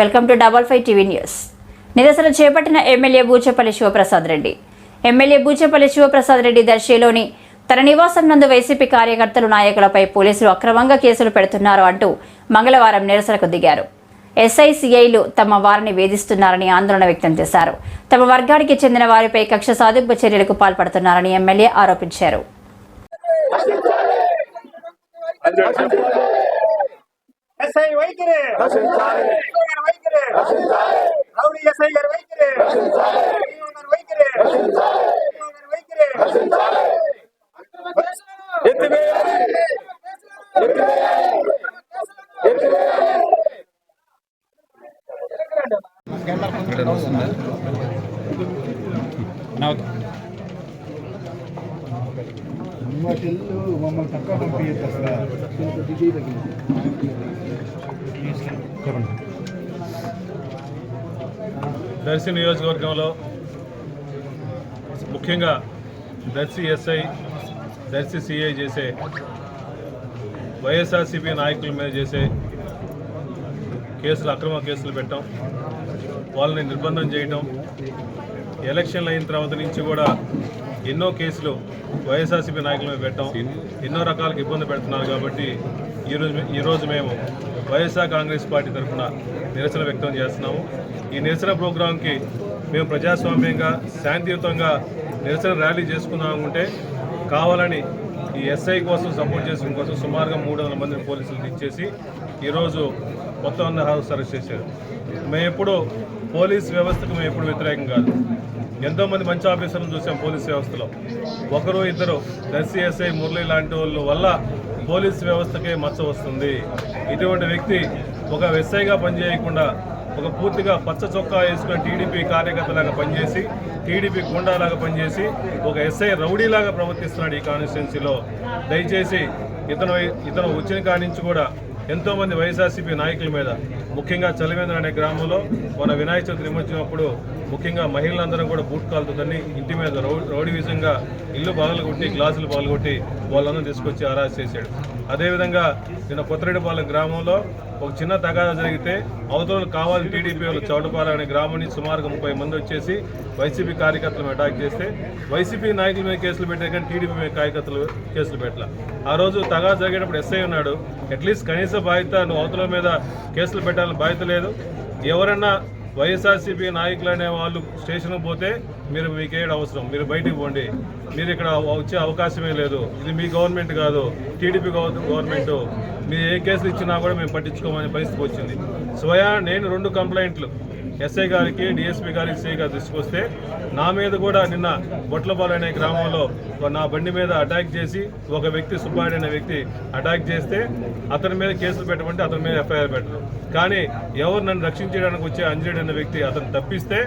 Welcome to double five TV news. నిరసన చేపట్టిన MLA Buchepalli Sivaprasad Reddy. MLA Buchepalli Sivaprasad Reddy దర్శిలోని తన నివాసం నందు వైసీపీ కార్యకర్తలు నాయకులపై పోలీసులు అక్రమంగా కేసులు పెడుతున్నారు అంటూ మంగళవారం నిరసనకు దిగారు. ఎస్ఐసిఐలు తమ వారిని వేధిస్తున్నారని ఆందోళన వ్యక్తం చేశారు. తమ వర్గానికి చెందిన వారిపై కక్ష సాధింపు చర్యలకు పాల్పడుతున్నారని ఎమ్మెల్యే ఆరోపించారు ఎస్ఐ వైఖరి ఎస్ఐ గారి వైఖరి రౌడీ ఎస్ఐ గారి వైఖరి ఈఓ గారి వైఖరి ఈఓ గారి వైఖరి వాటిల్లో మమ్మల్ని తక్కువ పంపించదు అసలు దర్శి నియోజకవర్గంలో ముఖ్యంగా దర్శి ఎస్ఐ దర్శి సిఐ చేసే వైఎస్ఆర్సీపీ నాయకుల మీద చేసే కేసులు అక్రమ కేసులు పెట్టడం వాళ్ళని నిర్బంధం చేయటం ఎలక్షన్లు అయిన తర్వాత నుంచి కూడా ఎన్నో కేసులు వైఎస్ఆర్సీపీ నాయకుల మీద పెట్టడం ఎన్నో రకాలకు ఇబ్బంది పెడుతున్నారు కాబట్టి ఈరోజు ఈరోజు మేము వైఎస్ఆర్ కాంగ్రెస్ పార్టీ తరఫున నిరసన వ్యక్తం చేస్తున్నాము. ఈ నిరసన ప్రోగ్రాంకి మేము ప్రజాస్వామ్యంగా శాంతియుతంగా నిరసన ర్యాలీ చేసుకుందాం అనుకుంటే కావాలని ఈ ఎస్ఐ కోసం సపోర్ట్ చేసిన కోసం సుమారుగా మూడు వందల మంది పోలీసులు ఇచ్చేసి ఈరోజు మొత్తం అన్న హౌస్ అరెస్ట్ చేశారు. మేము ఎప్పుడు పోలీస్ వ్యవస్థకు మేము ఎప్పుడు వ్యతిరేకం కాదు. ఎంతోమంది మంచి ఆఫీసర్లను చూసాం పోలీస్ వ్యవస్థలో. ఒకరు ఇద్దరు దర్శి ఎస్ఐ మురళి లాంటి వాళ్ళ వల్ల పోలీస్ వ్యవస్థకే మచ్చ వస్తుంది. ఇటువంటి వ్యక్తి ఒక ఎస్ఐగా పనిచేయకుండా ఒక పూర్తిగా పచ్చ చొక్కా వేసుకుని టీడీపీ కార్యకర్తలాగా పనిచేసి టీడీపీ గుండాలాగా పనిచేసి ఒక ఎస్ఐ రౌడీలాగా ప్రవర్తిస్తున్నాడు ఈ కాన్స్టిట్యున్సీలో. దయచేసి ఇతను ఇతను వచ్చిన కానించి కూడా ఎంతోమంది వైఎస్ఆర్సీపీ నాయకుల మీద ముఖ్యంగా చలివేంద్ర అనే గ్రామంలో మన వినాయక చవితి నిమజ్జనప్పుడు ముఖ్యంగా మహిళలందరం కూడా బూట్ కాలుతుందని ఇంటి మీద రౌడీ విధంగా ఇల్లు పగలగొట్టి గ్లాసులు పగలగొట్టి వాళ్ళందరూ తీసుకొచ్చి అరెస్ట్ చేశాడు. అదేవిధంగా నిన్న కొత్తరెడ్డిపాలెం గ్రామంలో ఒక చిన్న తగాదా జరిగితే అవతల కావాలి టీడీపీ వాళ్ళు చౌటపాల అనే గ్రామం నుంచి సుమారుగా ముప్పై మంది వచ్చేసి వైసీపీ కార్యకర్తలను అటాక్ చేస్తే వైసీపీ నాయకుల మీద కేసులు పెట్టారు కానీ టీడీపీ మీద కార్యకర్తలు కేసులు పెట్టాల. ఆ రోజు తగా జరిగేటప్పుడు ఎస్ఐ ఉన్నాడు. అట్లీస్ట్ కనీస బాధ్యత నువ్వు అవతల మీద కేసులు పెట్టాలని బాధ్యత లేదు. ఎవరన్నా వైఎస్ఆర్సీపీ నాయకులు అనే వాళ్ళు స్టేషన్కి పోతే మీరు మీకేడు అవసరం. మీరు బయటికి పోండి. మీరు ఇక్కడ వచ్చే అవకాశమే లేదు. ఇది మీ గవర్నమెంట్ కాదు. TDP government. మీరు ఏ కేసులు ఇచ్చినా కూడా మేము పట్టించుకోమనే పరిస్థితి వచ్చింది. స్వయా నేను రెండు కంప్లైంట్లు. ఎస్ఐ గారికి డిఎస్పీ గారికి సిఐ గారు తీసుకొస్తే నా మీద కూడా నిన్న బొట్లపాలు అనే గ్రామంలో నా బండి మీద అటాక్ చేసి ఒక వ్యక్తి సుబ్బారెడ్డి అనే వ్యక్తి అటాక్ చేస్తే అతని మీద కేసులు పెట్టమంటే అతని మీద ఎఫ్ఐఆర్ పెట్టరు. కానీ ఎవరు నన్ను రక్షించడానికి వచ్చే అంజరెడ్డి అనే వ్యక్తి అతను తప్పిస్తే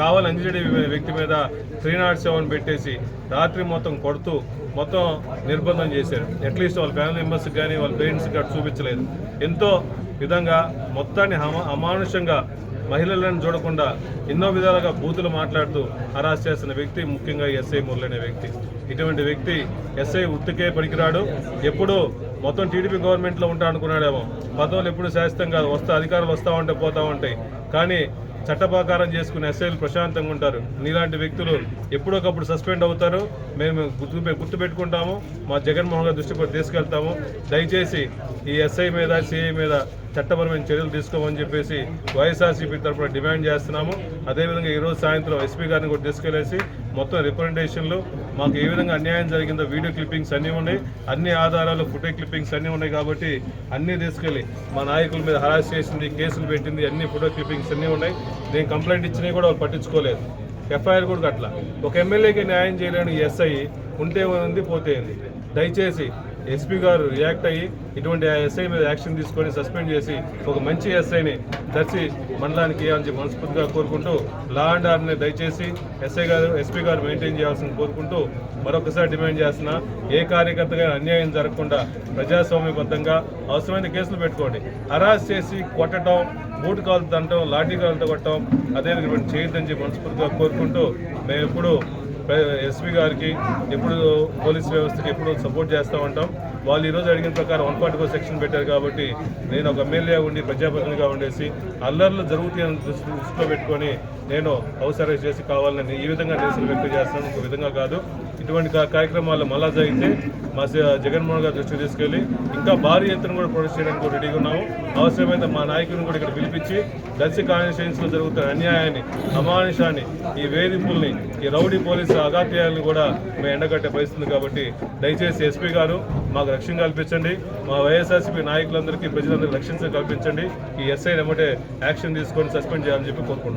కావాలి అంజరెడ్డి వ్యక్తి మీద త్రీ నాట్ సెవెన్ పెట్టేసి రాత్రి మొత్తం కొడుతూ మొత్తం నిర్బంధం చేశారు. అట్లీస్ట్ వాళ్ళ ఫ్యామిలీ మెంబర్స్కి కానీ వాళ్ళ పేరెంట్స్కి కానీ చూపించలేదు. ఎంతో విధంగా మొత్తాన్ని అమానుషంగా మహిళలను చూడకుండా ఎన్నో విధాలుగా బూతులు మాట్లాడుతూ హరాస్ చేస్తున్న వ్యక్తి ముఖ్యంగా ఎస్ఐ మురళి అనే వ్యక్తి. ఇటువంటి వ్యక్తి ఎస్ఐ ఉత్తికే పనికిరాడు. ఎప్పుడు మొత్తం టీడీపీ గవర్నమెంట్లో ఉంటా అనుకున్నాడేమో. పదవులు ఎప్పుడు శాశ్వతంగా వస్తా అధికారులు వస్తూ ఉంటే పోతూ ఉంటాయి. కానీ చట్టప్రకారం చేసుకునే ఎస్ఐలు ప్రశాంతంగా ఉంటారు. నీలాంటి వ్యక్తులు ఎప్పుడొకప్పుడు సస్పెండ్ అవుతారు. మేము గుర్తు గుర్తుపెట్టుకుంటాము. మా జగన్మోహన్ గారి దృష్టికి తీసుకెళ్తాము. దయచేసి ఈ ఎస్ఐ మీద సిఐ మీద చట్టపరమైన చర్యలు తీసుకోమని చెప్పేసి వైఎస్ఆర్సీపీ తరఫున డిమాండ్ చేస్తున్నాము. అదేవిధంగా ఈరోజు సాయంత్రం ఎస్పీ గారిని కూడా తీసుకెళ్ళేసి మొత్తం రిప్రజెంటేషన్లు మాకు ఏ విధంగా అన్యాయం జరిగిందో వీడియో క్లిప్పింగ్స్ అన్నీ ఉన్నాయి. అన్ని ఆధారాలు ఫోటో క్లిప్పింగ్స్ అన్నీ ఉన్నాయి కాబట్టి అన్నీ తీసుకెళ్ళి మా నాయకుల మీద హరాస్ చేసింది కేసులు పెట్టింది అన్ని ఫోటో క్లిప్పింగ్స్ అన్నీ ఉన్నాయి. నేను కంప్లైంట్ ఇచ్చినవి కూడా వాళ్ళు పట్టించుకోలేదు. ఎఫ్ఐఆర్ కూడా అట్లా ఒక ఎమ్మెల్యేకి న్యాయం చేయలేని ఎస్ఐ ఉంటే ఉంది పోతే దయచేసి ఎస్పీ గారు రియాక్ట్ అయ్యి ఇటువంటి ఎస్ఐ మీద యాక్షన్ తీసుకొని సస్పెండ్ చేసి ఒక మంచి ఎస్ఐని దర్శి మండలానికి అని మనస్ఫూర్తిగా కోరుకుంటూ లా అండ్ ఆర్డర్ని దయచేసి ఎస్ఐ గారు ఎస్పీ గారు మెయింటైన్ చేయాల్సింది కోరుకుంటూ మరొకసారి డిమాండ్ చేస్తున్న ఏ కార్యకర్తగా అన్యాయం జరగకుండా ప్రజాస్వామ్యబద్ధంగా అవసరమైన కేసులు పెట్టుకోండి. హరాస్ చేసి కొట్టడం బూటు కాలు తంటం లాఠీ కాలుతో కొట్టడం అదే చేయొద్దని చెప్పి మనస్ఫూర్తిగా కోరుకుంటూ మేము ఎప్పుడు ఎస్పీ గారికి ఎప్పుడు పోలీస్ వ్యవస్థకి ఎప్పుడు సపోర్ట్ చేస్తూ ఉంటాం. వాళ్ళు ఈరోజు అడిగిన ప్రకారం వన్ ఫార్టీ ఫోర్ సెక్షన్ పెట్టారు కాబట్టి నేను ఒక ఎమ్మెల్యే ఉండి ప్రజాప్రతినిధిగా ఉండేసి అల్లర్లు జరుగుతాయని దృష్టి దృష్టిలో పెట్టుకొని నేను హౌస్ అరెస్ట్ చేసి కావాలని ఈ విధంగా నిరసన వ్యక్తం చేస్తాను ఇంకో విధంగా కాదు. ఇటువంటి కార్యక్రమాలు మళ్ళా జరిగితే మా జగన్మోహన్ గారు దృష్టికి తీసుకెళ్ళి ఇంకా భారీ ఎత్తున కూడా ప్రొటెస్ట్ చేయడానికి రెడీగా ఉన్నాము. అవసరమైతే మా నాయకులను కూడా ఇక్కడ పిలిపించి దర్శి కాన్స్టిట్యూన్స్లో జరుగుతున్న అన్యాయాన్ని అమానుషాన్ని ఈ వేధింపుల్ని ఈ రౌడీ పోలీసు అగాత్యాలను కూడా మేము ఎండగట్టే పరిస్థితుంది కాబట్టి దయచేసి ఎస్పీ గారు మాకు లక్ష్యం కల్పించండి. మా వైఎస్ఆర్సీపీ నాయకులందరికీ ప్రజలందరికీ లక్ష్యం కల్పించండి. ఈ ఎస్ఐ ఎమ్మటే యాక్షన్ తీసుకొని సస్పెండ్ చేయాలని చెప్పి కోరుకుంటున్నాను